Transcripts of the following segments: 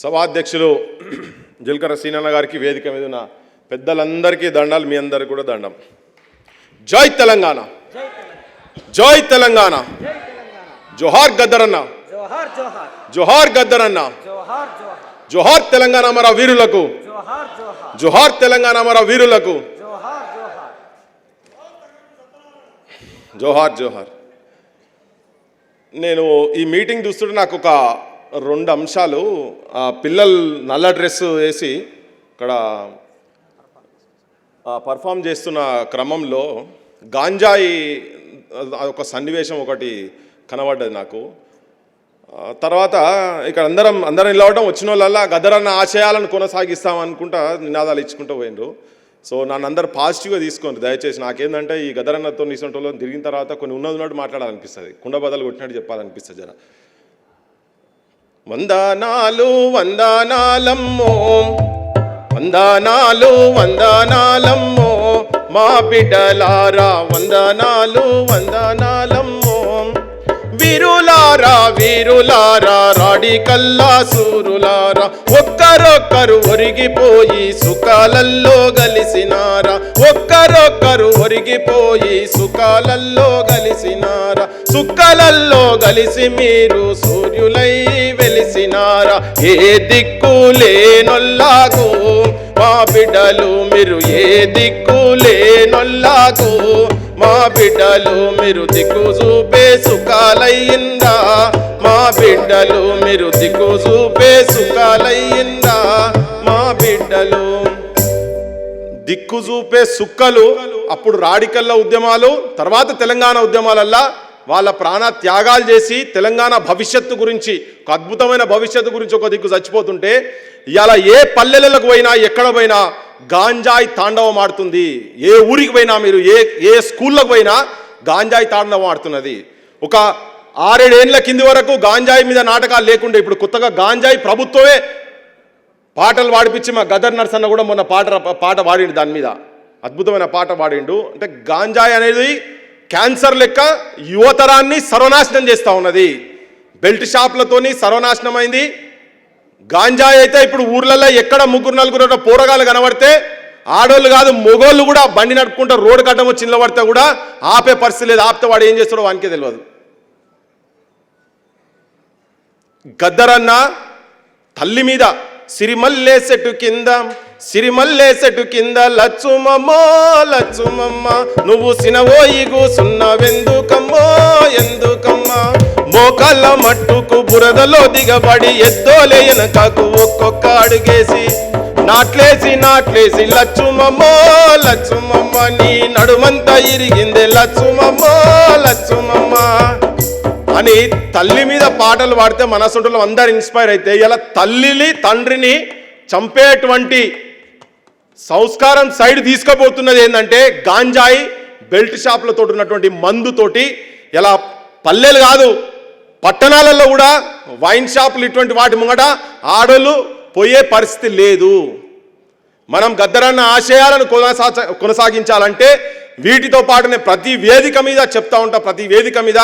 సభాధ్యక్షులు జల్కర సీనన్న గారికి వేదిక మీద ఉన్న పెద్దలందరికీ దండాలు మీ అందరికి కూడా దండం. జై తెలంగాణ. జై తెలంగాణ. జోహార్ గద్దరన్న జోహార్ జోహార్. జోహార్ గద్దరన్న జోహార్ తెలంగాణ మన వీరులకు. జోహార్ తెలంగాణ మన వీరులకు. జోహార్ జోహార్. జోహార్ జోహార్. నేను ఈ మీటింగ్ చూస్తుంటే నాకు ఒక రెండు అంశాలు ఆ పిల్లలు నల్ల డ్రెస్ వేసి ఇక్కడ పర్ఫామ్ చేస్తున్న క్రమంలో గాంజాయి ఒక సన్నివేశం ఒకటి కనబడ్డది నాకు. తర్వాత ఇక్కడ అందరం అందరం నిలవడం వచ్చిన వాళ్ళల్లా గదరన్న ఆశయాలను కొనసాగిస్తాం అనుకుంటా నినాదాలు ఇచ్చుకుంటూ పోయిండ్రు. సో నన్ను అందరు పాజిటివ్గా తీసుకోండి దయచేసి. నాకేందంటే ఈ గదరన్నతో నీసంటోలో తిరిగిన తర్వాత కొన్ని ఉన్నది ఉన్నట్టు మాట్లాడాలనిపిస్తుంది. కుండబదలు కొట్టినట్టు చెప్పాలనిపిస్తుంది జర. వందనాలు వందనాలమ్మో. వందనాలు వందనాలమ్మో. మా బిడ్డలారా వందనాలు వందనాలమ్మో. వీరులారా వీరులారా రాడి కల్లా సూరులారా ఒక్కరొక్కరు ఒరిగిపోయి సుఖాలల్లో గలిసినారా ఒక్కరొక్కరు ఒరిగిపోయి సుఖాలల్లో గలిసినారా సుఖాలల్లో గలిసి మీరు సూర్యులై వెలిసినారా ఏ దిక్కు లేనొల్లాకు మా బిడ్డలు మీరు ఏ దిక్కు లేనొల్లాకు బిడ్డలు మీరు దిక్కు చూపే సుఖాలయ్యిందా? మా బిడ్డలు మీరు దిక్కు చూపే సుఖాలయ్యిందా? మా బిడ్డలు దిక్కు చూపే సుక్కలు అప్పుడు రాడికల్ల ఉద్యమాలు తర్వాత తెలంగాణ ఉద్యమాలల్లా వాళ్ళ ప్రాణ త్యాగాలు చేసి తెలంగాణ భవిష్యత్తు గురించి ఒక అద్భుతమైన భవిష్యత్తు గురించి ఒక దిక్కు చచ్చిపోతుంటే ఇలా ఏ పల్లెలకు పోయినా ఎక్కడ పోయినా గాంజాయి తాండవం ఆడుతుంది. ఏ ఊరికి పోయినా మీరు ఏ ఏ స్కూళ్ళకు పోయినా గాంజాయి తాండవం ఆడుతున్నది. ఒక ఆరేడేండ్ల కింది వరకు గాంజాయి మీద నాటకాలు లేకుండే ఇప్పుడు కొత్తగా గాంజాయి ప్రభుత్వమే పాటలు పాడిపించి మా గదర్ నర్సన్న కూడా మొన్న పాట పాట పాడిండు దాని మీద. అద్భుతమైన పాట పాడిండు. అంటే గాంజాయి అనేది క్యాన్సర్ లెక్క యువతరాన్ని సర్వనాశనం చేస్తూ ఉన్నది. బెల్ట్ షాప్లతోని సర్వనాశనమైంది. గాంజాయి అయితే ఇప్పుడు ఊర్లలో ఎక్కడ ముగ్గురు నలుగురు పోరగాలు కనబడితే ఆడోళ్ళు కాదు మొగోళ్ళు కూడా బండి నడుపుకుంటూ రోడ్డు కట్టము వచ్చి పడితే కూడా ఆపే పరిస్థితి లేదు. ఆపితే వాడు ఏం చేస్తాడో వానికే తెలియదు గద్దరన్న తల్లి మీద సిరిమల్లేసెట్టు కింద సిరిమల్లే చెట్టు కింద లచ్చుమమ్మో లచ్చుమమ్మ. నువ్వు సినవోయి కూసున్నవెందుకమ్మో ఎందుకమ్మా? మోకాళ్ళ మట్టుకు బురదలో దిగబడి ఎద్దోలే వెనకకు ఒక్కొక్క అడుగేసి నాట్లేసి నాట్లేసి లచ్చుమమ్మో లచ్చుమమ్మ నీ నడుమంతా ఇరిగింది లచ్చుమమ్మో లచ్చుమమ్మ. అని తల్లి మీద పాటలు పాడితే మనసుంటులు అందరు ఇన్స్పైర్ అయితే ఇలా తల్లిని తండ్రిని చంపేటువంటి సంస్కారం సైడ్ తీసుకుపోతున్నది ఏంటంటే గాంజాయి బెల్ట్ షాప్లతో ఉన్నటువంటి మందుతోటి ఎలా పల్లెలు కాదు పట్టణాలలో కూడా వైన్ షాపులు ఇటువంటి వాటి ముంగట ఆడోళ్ళు పోయే పరిస్థితి లేదు. మనం గద్దరన్న ఆశయాలను కొనసా కొనసాగించాలంటే వీటితో పాటు నేను ప్రతి వేదిక మీద చెప్తా ఉంటా ప్రతి వేదిక మీద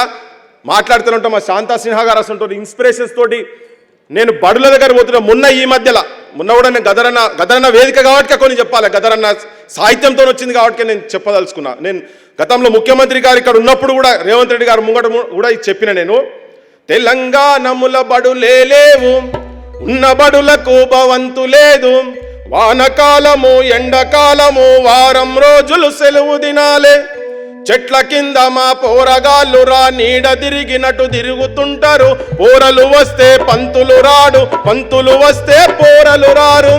మాట్లాడుతూ ఉంటాం. మా శాంతా సిన్హా గారు అసలు ఇన్స్పిరేషన్స్ తోటి నేను బడుల దగ్గర పోతున్నా మొన్న ఈ మధ్యలో మొన్న కూడా నేను గదరన్న గదరన్న వేదిక కాబట్టి కొన్ని చెప్పాలి. గదరన్న సాహిత్యంతో వచ్చింది కాబట్టి నేను చెప్పదలుచుకున్నా. నేను గతంలో ముఖ్యమంత్రి గారు ఇక్కడ ఉన్నప్పుడు కూడా రేవంత్ రెడ్డి గారు ముంగట కూడా చెప్పిన నేను తెలంగాణముల బడులే లేవు ఉన్న బడులకు భవంతు లేదు. వానకాలము ఎండకాలము వారం రోజులు సెలవు దినాలే. చెట్ల కింద మా పోరగాళ్ళు రా నీడ తిరిగినట్టు తిరుగుతుంటారు. పోరలు వస్తే పంతులు రాడు పంతులు వస్తే పోరలు రారు.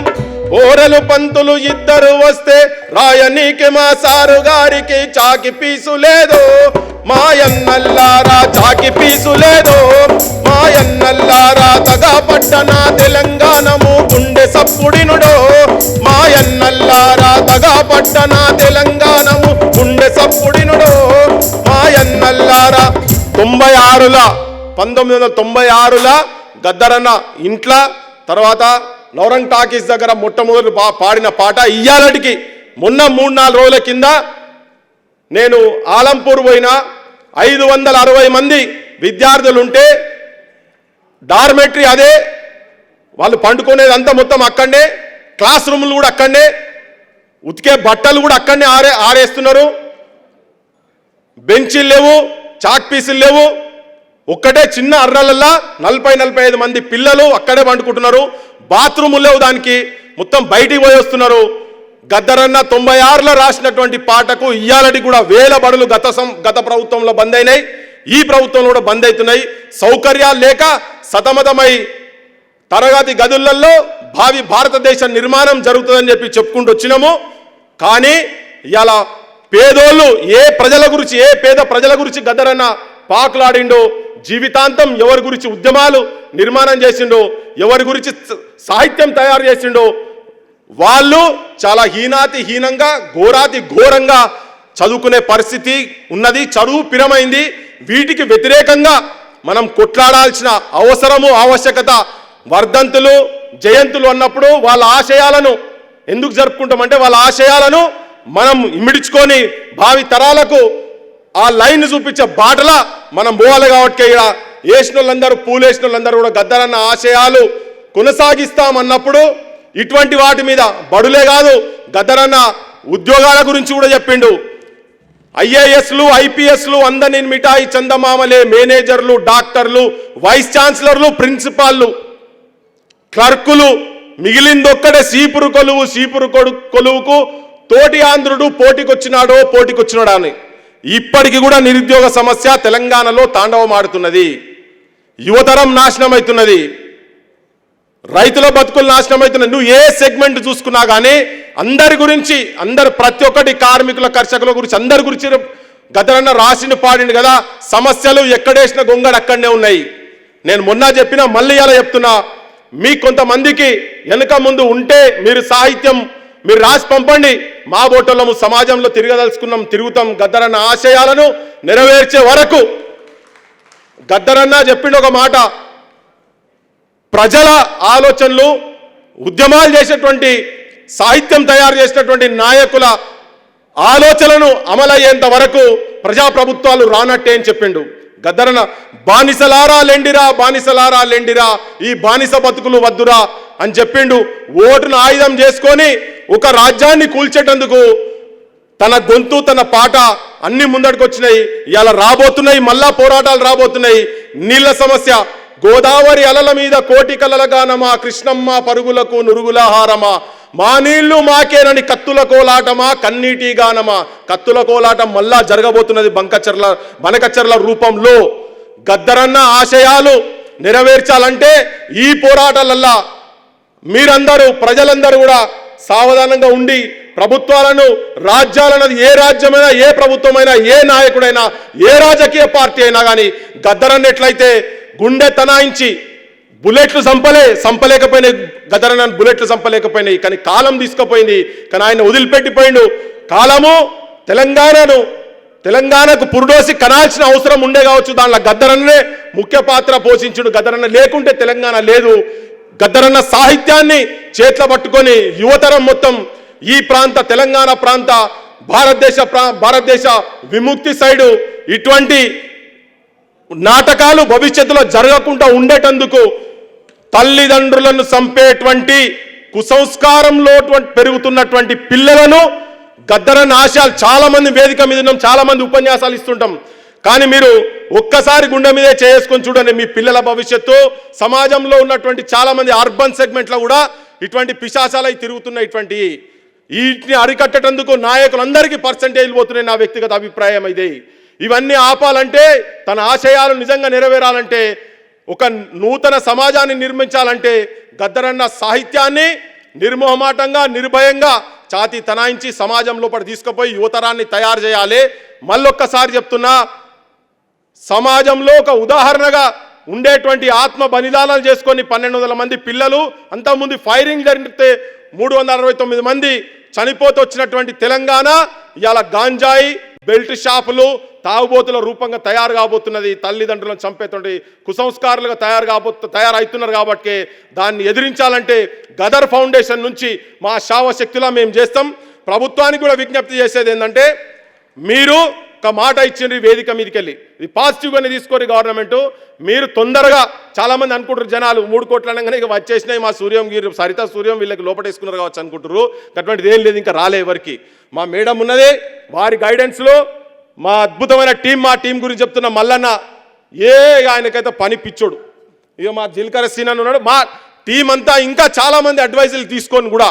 పోరలు పంతులు ఇద్దరు వస్తే రాయనీకి మా సారు గారికి చాకి పీసు లేదు. మాయన్నల్లారా చాకి పీసు లేదు. మాయన్నల్లారా తగా పట్టణ తెలంగాణము గుండె సప్పుడినుడో. మాయన్నల్లారా తగా పట్టణ తెలంగాణ మాయన్నల్లారా తొంభై ఆరుల పంతొమ్మిది వందల తొంభై ఆరుల గద్దరన్న ఇంట్లో తర్వాత నౌరంగ్ టాకీస్ దగ్గర మొట్టమొదటి పా- పాడిన పాట ఇయ్యాలటికి. మొన్న మూడు నాలుగు రోజుల కింద నేను ఆలంపూర్ పోయిన ఐదు వందల అరవై మంది విద్యార్థులుంటే డార్మెటరీ అదే వాళ్ళు పండుకునేది అంతా మొత్తం అక్కడనే క్లాస్ రూములు కూడా అక్కడనే ఉతికే బట్టలు కూడా అక్కడనే ఆరే ఆరేస్తున్నారు. బెంచీలు లేవు. చాక్ పీసులు లేవు. ఒక్కటే చిన్న అర్రలల్లా నలభై నలభై ఐదు మంది పిల్లలు అక్కడే పండుకుంటున్నారు. బాత్రూములు లేవు దానికి. మొత్తం బయటికి పోయి వస్తున్నారు. గద్దరన్న తొంభై ఆరులో రాసినటువంటి పాటకు ఇయ్యాలటి కూడా వేల బడులు గత సం గత ప్రభుత్వంలో బంద్ అయినాయి. ఈ ప్రభుత్వంలో కూడా బంద్ అవుతున్నాయి. సౌకర్యాలు లేక సతమతమై తరగతి గదులలో భావి భారతదేశ నిర్మాణం జరుగుతుందని చెప్పి చెప్పుకుంటూ వచ్చినాము. కానీ ఇలా పేదోళ్ళు ఏ ప్రజల గురించి ఏ పేద ప్రజల గురించి గద్దరన్న పాకులాడిండో జీవితాంతం ఎవరి గురించి ఉద్యమాలు నిర్మాణం చేసిండో ఎవరి గురించి సాహిత్యం తయారు చేసిండో వాళ్ళు చాలా హీనాతి హీనంగా ఘోరాతి ఘోరంగా చదువుకునే పరిస్థితి ఉన్నది చదువు పిరమైంది. వీటికి వ్యతిరేకంగా మనం కొట్లాడాల్సిన అవసరము ఆవశ్యకత వర్ధంతులు జయంతులు అన్నప్పుడు వాళ్ళ ఆశయాలను ఎందుకు జరుపుకుంటామంటే వాళ్ళ ఆశయాలను మనం ఇమిడించుకొని భావి తరాలకు ఆ లైన్ చూపించే బాటల మనం పోవాలి కాబట్టి ఇక్కడ వేసిన వాళ్ళందరూ పూలు వేసిన వాళ్ళందరూ కూడా గద్దరన్న ఆశయాలు కొనసాగిస్తామన్నప్పుడు ఇటువంటి వాటి మీద బడులే కాదు గద్దరన్న ఉద్యోగాల గురించి కూడా చెప్పిండు. ఐఏఎస్లు ఐపీఎస్లు అందని మిఠాయి చందమామలే మేనేజర్లు డాక్టర్లు వైస్ ఛాన్సలర్లు ప్రిన్సిపాల్లు క్లర్కులు మిగిలిందొక్కడే సీపురు కొలువు సీపురు కొడు- కొలువుకు తోటి ఆంధ్రుడు పోటీకొచ్చినాడో పోటీకొచ్చినాడా అని ఇప్పటికి కూడా నిరుద్యోగ సమస్య తెలంగాణలో తాండవమాడుతున్నది. యువతరం నాశనం అవుతున్నది రైతుల బతుకులు నాశనం అవుతున్నాయి నువ్వు ఏ సెగ్మెంట్ చూసుకున్నా కానీ అందరి గురించి అందరు ప్రతి ఒక్కటి కార్మికుల కర్షకుల గురించి అందరి గురించి గతరన్న రాసిండు పాడిండు కదా. సమస్యలు ఎక్కడేసిన గొంగడు అక్కడనే ఉన్నాయి. నేను మొన్న చెప్పినా మళ్ళీ అలా చెప్తున్నా. మీ కొంతమందికి వెనుక ముందు ఉంటే మీరు సాహిత్యం మీరు రాసి పంపండి. మా బోటోళ్ళము సమాజంలో తిరగదలుచుకున్నాం తిరుగుతాం గద్దరన్న ఆశయాలను నెరవేర్చే వరకు. గద్దరన్న చెప్పిండు ఒక మాట. ప్రజల ఆలోచనలు ఉద్యమాలు చేసేటువంటి సాహిత్యం తయారు చేసినటువంటి నాయకుల ఆలోచనలను అమలయ్యేంత వరకు ప్రజాప్రభుత్వాలు రానట్టే అని చెప్పిండు. గద్దరన బానిసలారా లెండిరా బానిసలారా లెండిరా ఈ బానిస బతుకులు వద్దురా అని చెప్పిండు. ఓటును ఆయుధం చేసుకొని ఒక రాజ్యాన్ని కూల్చేటందుకు తన గొంతు తన పాట అన్ని ముందడుకొచ్చినాయి ఇవాళ రాబోతున్నాయి మళ్ళా పోరాటాలు రాబోతున్నాయి. నీళ్ళ సమస్య. గోదావరి అలల మీద కోటి కలలగానమా కృష్ణమ్మ పరుగులకు నురుగులహారమా మా నీళ్ళు మాకేనని కత్తుల కోలాటమా కన్నీటి గానమా. కత్తుల కోలాటం మళ్ళా జరగబోతున్నది బంకచర్ల బనకచర్ల రూపంలో. గద్దరన్న ఆశయాలు నెరవేర్చాలంటే ఈ పోరాటాలల్లా మీరందరూ ప్రజలందరూ కూడా సావధానంగా ఉండి ప్రభుత్వాలను రాజ్యాలను ఏ రాజ్యమైనా ఏ ప్రభుత్వమైనా ఏ నాయకుడైనా ఏ రాజకీయ పార్టీ అయినా కానీ గద్దరన్నట్లయితే గుండె తనాయించి బుల్లెట్లు చంపలే చంపలేకపోయినాయి గద్దరన్న బుల్లెట్లు చంపలేకపోయినాయి కానీ కాలం తీసుకుపోయింది. కానీ ఆయన వదిలిపెట్టిపోయిండు. కాలము తెలంగాణను తెలంగాణకు పురుడోసి కనాల్సిన అవసరం ఉండే కావచ్చు. దానిలో గద్దరన్నే ముఖ్య పాత్ర పోషించుడు. గద్దరన్న లేకుంటే తెలంగాణ లేదు. గద్దరన్న సాహిత్యాన్ని చేట్ల పట్టుకొని యువతరం మొత్తం ఈ ప్రాంత తెలంగాణ ప్రాంత భారతదేశ ప్రా భారతదేశ విముక్తి సైడు ఇటువంటి నాటకాలు భవిష్యత్తులో జరగకుండా ఉండేటందుకు తల్లిదండ్రులను చంపేటువంటి కుసంస్కారంలో పెరుగుతున్నటువంటి పిల్లలను గద్దరన్న ఆశయాలు చాలా మంది వేదిక మీద ఉన్నాం చాలా మంది ఉపన్యాసాలు ఇస్తుంటాం. కానీ మీరు ఒక్కసారి గుండె మీదే చేసుకొని చూడండి మీ పిల్లల భవిష్యత్తు. సమాజంలో ఉన్నటువంటి చాలామంది అర్బన్ సెగ్మెంట్లో కూడా ఇటువంటి పిశాచాలై తిరుగుతున్న ఇటువంటి వీటిని అరికట్టేటందుకు నాయకులందరికీ పర్సంటేజ్ పోతున్నాయి నా వ్యక్తిగత అభిప్రాయం ఇది. ఇవన్నీ ఆపాలంటే తన ఆశయాలు నిజంగా నెరవేరాలంటే ఒక నూతన సమాజాన్ని నిర్మించాలంటే గద్దరన్న సాహిత్యాన్ని నిర్మోహమాటంగా నిర్భయంగా ఛాతీ తనాయించి సమాజం లోపల తీసుకుపోయి యువతరాన్ని తయారు చేయాలి. మళ్ళొక్కసారి చెప్తున్నా సమాజంలో ఒక ఉదాహరణగా ఉండేటువంటి ఆత్మ బలిదానాలు చేసుకొని పన్నెండు వందల మంది పిల్లలు అంతకుముందు ఫైరింగ్ జరిగితే మూడు వందల అరవై తొమ్మిది మంది చనిపోతూ వచ్చినటువంటి తెలంగాణ ఇవాళ గాంజాయి బెల్ట్ షాపులు తాగుబోతుల రూపంగా తయారు కాబోతున్నది. తల్లిదండ్రులను చంపేటువంటి కుసంస్కారులుగా తయారు కాబో తయారవుతున్నారు కాబట్టి దాన్ని ఎదిరించాలంటే గదర్ ఫౌండేషన్ నుంచి మా శావశక్తిలా మేము చేస్తాం. ప్రభుత్వానికి కూడా విజ్ఞప్తి చేసేది ఏంటంటే మీరు ఒక మాట ఇచ్చిండ్రు ఈ వేదిక మీదకి వెళ్ళి ఇది పాజిటివ్గానే తీసుకోరు గవర్నమెంట్ మీరు తొందరగా చాలామంది అనుకుంటారు జనాలు మూడు కోట్లు అనగానే ఇక వచ్చేసినాయి మా సూర్యం గీరు సరిత సూర్యం వీళ్ళకి లోపటేసుకున్నారు కావచ్చు అనుకుంటారు అటువంటిది ఏం లేదు ఇంకా రాలే ఎవరికి. మా మేడం ఉన్నదే వారి గైడెన్స్లో మా అద్భుతమైన టీం మా టీం గురించి చెప్తున్న మల్లన్న ఏ ఆయనకైతే పని పిచ్చోడు. ఇక మా జిల్కర సీన్ అని ఉన్నాడు. మా టీం అంతా ఇంకా చాలామంది అడ్వైజులు తీసుకొని కూడా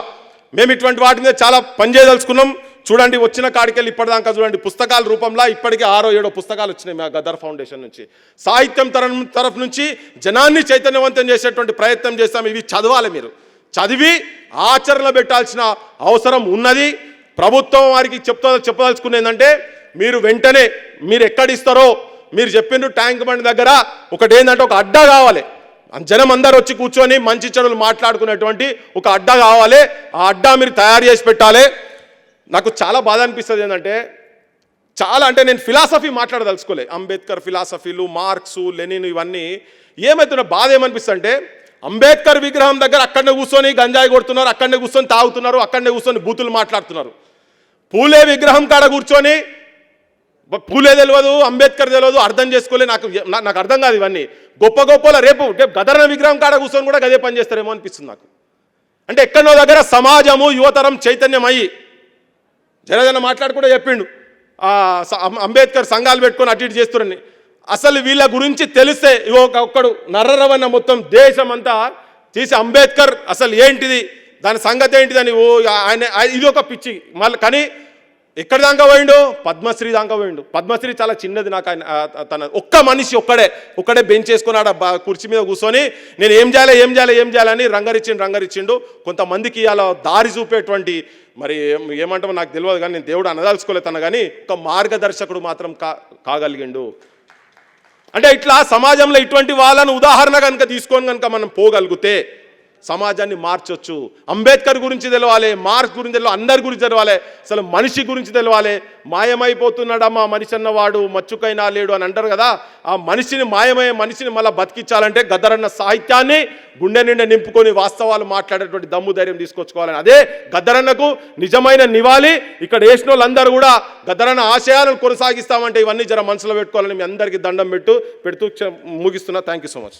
మేము ఇటువంటి వాటి మీద చాలా పనిచేయదలుచుకున్నాం చూడండి వచ్చిన కాడికెళ్ళి ఇప్పటిదాకా చూడండి పుస్తకాల రూపంలో ఇప్పటికే ఆరో ఏడో పుస్తకాలు వచ్చినాయి మా గదర్ ఫౌండేషన్ నుంచి. సాహిత్యం తర తరఫు నుంచి జనాన్ని చైతన్యవంతం చేసేటువంటి ప్రయత్నం చేస్తాం ఇవి చదవాలి మీరు. చదివి ఆచరణలో పెట్టాల్సిన అవసరం ఉన్నది. ప్రభుత్వం వారికి చెప్తా చెప్పదలుచుకునేందంటే మీరు వెంటనే మీరు ఎక్కడిస్తారో మీరు చెప్పిండ్రు ట్యాంక్ బండ్ దగ్గర ఒకటి ఏంటంటే ఒక అడ్డా కావాలి. జనం అందరు వచ్చి కూర్చొని మంచి చెడులు మాట్లాడుకునేటువంటి ఒక అడ్డా కావాలి. ఆ అడ్డా మీరు తయారు చేసి పెట్టాలి. నాకు చాలా బాధ అనిపిస్తుంది ఏంటంటే చాలా అంటే నేను ఫిలాసఫీ మాట్లాడదలుచుకోలే. అంబేద్కర్ ఫిలాసఫీలు మార్క్సు లెనిన్ ఇవన్నీ ఏమవుతున్న బాధ ఏమనిపిస్తుంది అంటే అంబేద్కర్ విగ్రహం దగ్గర అక్కడనే కూర్చొని గంజాయి కొడుతున్నారు అక్కడనే కూర్చొని తాగుతున్నారు అక్కడనే కూర్చొని బూతులు మాట్లాడుతున్నారు. పూలే విగ్రహం కాడ కూర్చొని పూలే తెలియదు అంబేద్కర్ తెలియదు అర్థం చేసుకోలే నాకు నాకు అర్థం కాదు ఇవన్నీ. గొప్ప గొప్పల రేపు గదరణ విగ్రహం కాడ కూర్చొని కూడా గదే పని చేస్తారేమో అనిపిస్తుంది నాకు. అంటే ఎక్కడో దగ్గర సమాజము యువతరం చైతన్యం అయ్యి జనజన మాట్లాడుకుంటూ చెప్పిండు. అంబేద్కర్ సంఘాలు పెట్టుకొని అటు ఇటు చేస్తున్నారని అసలు వీళ్ళ గురించి తెలిస్తే ఒక ఒక్కడు నర్రవన్న మొత్తం దేశం అంతా తీసి అంబేద్కర్ అసలు ఏంటిది దాని సంగతి ఏంటిదని ఓ ఆయన ఇది ఒక పిచ్చి. మళ్ళీ కానీ ఎక్కడి దాకా పోయిండు? పద్మశ్రీ దాకా పోయిండు. పద్మశ్రీ చాలా చిన్నది నాకు ఆయన తన ఒక్క మనిషి ఒక్కడే ఒక్కడే బెంచ్ చేసుకుని ఆడ కుర్చీ మీద కూర్చొని నేను ఏం చేయాలి ఏం చేయాలి ఏం చేయాలని రంగరిచ్చిండు రంగరిచ్చిండు. కొంతమందికి అలా దారి చూపేటువంటి మరి ఏమంటామో నాకు తెలియదు కానీ నేను దేవుడు అనదలుచుకోలేదు కానీ ఒక మార్గదర్శకుడు మాత్రం కా కాగలిగిండు. అంటే ఇట్లా సమాజంలో ఇటువంటి వాళ్ళను ఉదాహరణ కనుక తీసుకొని కనుక మనం పోగలిగితే సమాజాన్ని మార్చొచ్చు. అంబేద్కర్ గురించి తెలవాలి మార్క్స్ గురించి తెలవాలి అందరి గురించి తెలవాలి. అసలు మనిషి గురించి తెలవాలి. మాయమైపోతున్నాడమ్మా మనిషి అన్నవాడు మచ్చుకైనా లేడు అని అంటారు కదా. ఆ మనిషిని మాయమయ్యే మనిషిని మళ్ళీ బతికించాలంటే గద్దరన్న సాహిత్యాన్ని గుండె నిండా నింపుకొని వాస్తవాలు మాట్లాడేటువంటి దమ్ము ధైర్యం తీసుకొచ్చుకోవాలని. అదే గద్దరన్నకు నిజమైన నివాళి. ఇక్కడ వేసిన వాళ్ళందరూ కూడా గద్దరన్న ఆశయాలను కొనసాగిస్తామంటే ఇవన్నీ జర మనసులో పెట్టుకోవాలని మీ అందరికీ దండం పెట్టు పెడుతూ ముగిస్తున్నా. Thank you so much